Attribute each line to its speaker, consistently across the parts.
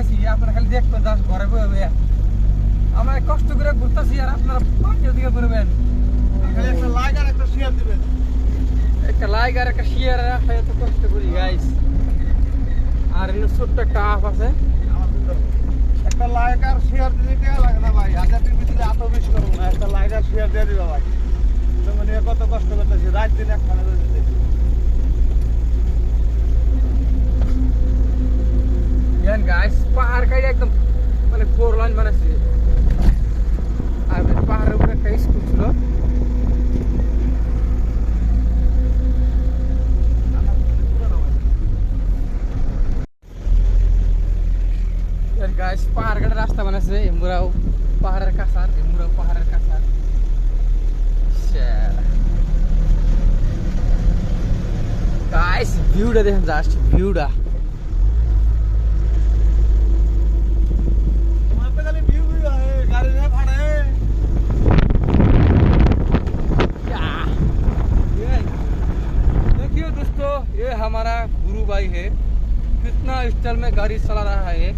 Speaker 1: আছি আপনারা খালি দেখবেন দাস ঘরে বয়ে আমরা কষ্ট করে ঘুরতেছি আর আপনারা পাখির দিকে ঘুরবেন।
Speaker 2: একটা লাইক আর একটা শেয়ার দিবেন।
Speaker 1: একটা লাইক আর একটা শেয়ার রাখা এত কষ্ট করি গাইস আর এখানে ছোট্ট একটা আপ আছে।
Speaker 2: একটা লাইক আর শেয়ার দিলে কে লাগে না ভাই। হাজার টিভি দিলে এত বেশ করব না। একটা লাইক আর শেয়ার দিয়ে দিবা ভাই। তুমি নিয়ে কত কষ্ট করতেছি রাত দিন একখানে
Speaker 1: গাইস পাহাড় কাটে রাস্তা বানাচ্ছে এমুরাও পাহাড়ের কাছার এমুরাও পাহাড়ের কাছার গাইস ভিউটা দেখেন জাস্ট ভিউটা
Speaker 2: তোমার তো খালি ভিউ ভিউ হয় গাড়ি না ভাড়ে
Speaker 1: ये देखिए दोस्तों ये हमारा गुरु भाई है कितना स्टाइल में गाड़ी चला रहा है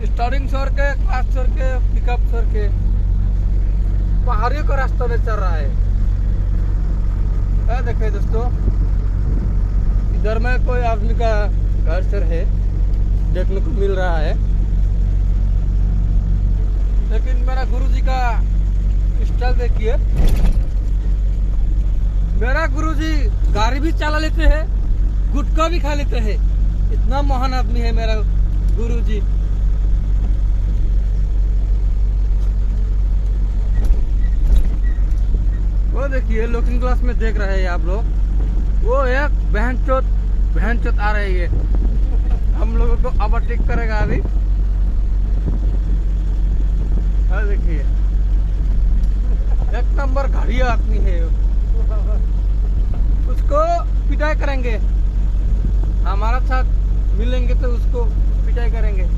Speaker 1: ये स्टार्टिंग छोड़ के क्लास छोड़ के पिकअप छोड़ के। पहाड़ियों का रास्ता में चल रहा है। ये देखिए दोस्तों? इधर में कोई आदमी का घर सर है, देखने को मिल रहा है। लेकिन मेरा गुरुजी का स्टाइल देखिए। मेरा गुरुजी गाड़ी भी चला लेते हैं, गुटखा भी खा लेते हैं। इतना महान आदमी है मेरा गुरुजी। देखिए लुकिंग ग्लास में देख रहे हैं आप लोग। वो एक बहन चोत बहन चोत आ रही है। हम लोगों को ओवरटेक करेगा अभी। हाँ देखिए। एक नंबर घड़िया आदमी है। उसको पिटाई करेंगे। हमारा साथ मिलेंगे तो उसको पिटाई करेंगे।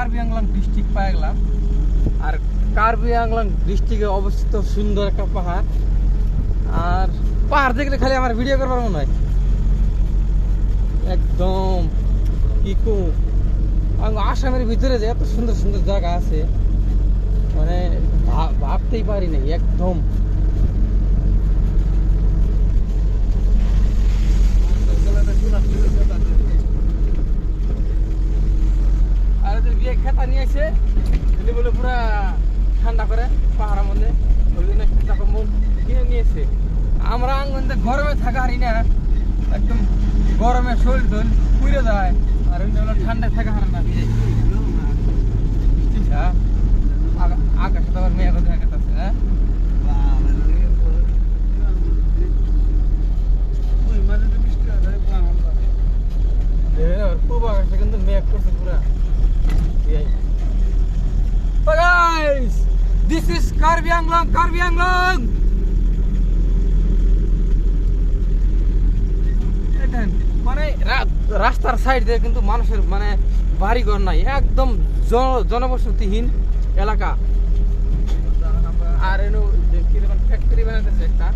Speaker 1: কার্বি আংলাং ডিস্ট্রিক্ট গেলাম। আর কার্বি আংলাং ডিস্ট্রিক্টে অবস্থিত সুন্দর একটা পাহাড়। আর পাহাড় দেখলে খালি আমার ভিডিও করবার মনে হয়। একদম আসামের ভিতরে যে এত সুন্দর সুন্দর জায়গা আছে মানে ভাবতেই পারি নাই, একদম। আর এদের বিয়ে খেতা নিয়ে এসে এটি বলে পুরা ঠান্ডা করে পাহাড়ের মধ্যে। ওই জন্য খেতা কম্বল কিনে নিয়েছে আমরা আঙ্গনতে গরমে থাকা হারি না। একদম গরমে শরীর টল পুড়ে যায়। আর ওই জন্য ঠান্ডায় থাকা হারে না ভিজে হ্যাঁ আকাশে তো আবার মেয়ে কথা আছে হ্যাঁ? পূর্ব আকাশে কিন্তু মেঘ করছে পুরা। So guys, this is Karbi Anglong, মানে রাস্তার সাইড দিয়ে কিন্তু মানুষের মানে বাড়ি ঘর নাই একদম জন- জনবসতিহীন এলাকা। আর এনো ফ্যাক্টরি বানাইতেছে একটা।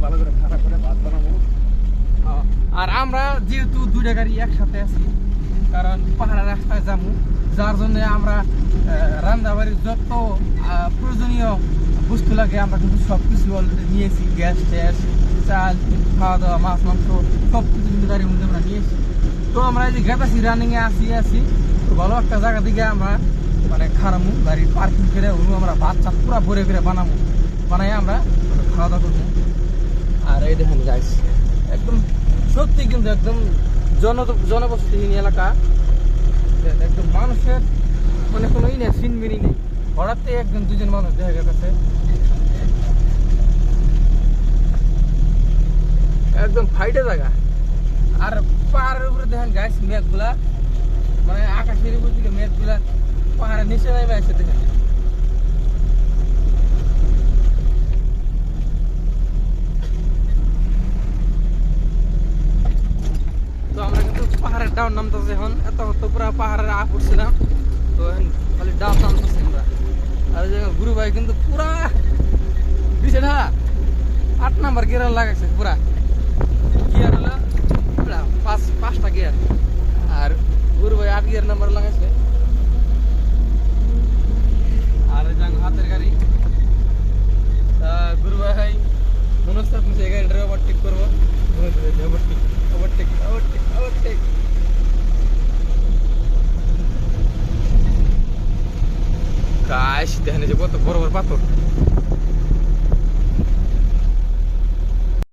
Speaker 2: ভালো করে খারাপ করে ভাত বানাবো।
Speaker 1: আর আমরা যেহেতু দুইটা গাড়ি একসাথে আছি, কারণ পাহাড়ের রাস্তায় যাব, যার জন্য আমরা রান্না বাড়ির যত প্রয়োজনীয় বস্তু লাগে, আমরা কিন্তু সব কিছু অলরেডি নিয়েছি, গ্যাস, ট্যাস, চাল খাওয়া দাওয়া মাছ, মাংস সব কিছু কিন্তু গাড়ির মধ্যে আমরা নিয়েছি। তো আমরা এই যে গেতাছি রানিংয়ে আসি আসি তো ভালো একটা জায়গা দিকে আমরা মানে খারামু গাড়ি পার্কিং করে ওগুলো আমরা ভাত চাপ পুরা ভরে করে বানাবো বানাই আমরা খাওয়া দাওয়া করব। আর এই দেখেন গাইস একদম সত্যি কিন্তু একদম জন জনবসতিহীন এলাকা। একদম মানুষের মানে কোনো ই নেই, সিনমিনি নেই। হঠাৎ একজন দুজন মানুষ দেখা গেছে। একদম ফাইটে জায়গা। আর পাহাড়ের উপরে দেখেন গাছ মেঘগুলা। মানে আকাশের উপর দিকে মেঘগুলা পাহাড়ের নিচে নেমে আসে দেখেন। ডাউন নামতেছে এখন এত তো পুরা পাহাড়ের আপ উঠছিলাম তো এখন খালি ডাউন নামতেছি আমরা আর যে গুরু ভাই কিন্তু পুরা দিছে না। আট নাম্বার গিয়ার লাগাইছে পুরা গিয়ার হলো পাঁচ, পাঁচটা গিয়ার আর গুরু ভাই আট গিয়ার নাম্বার লাগাইছে। बरोबर पाहतो.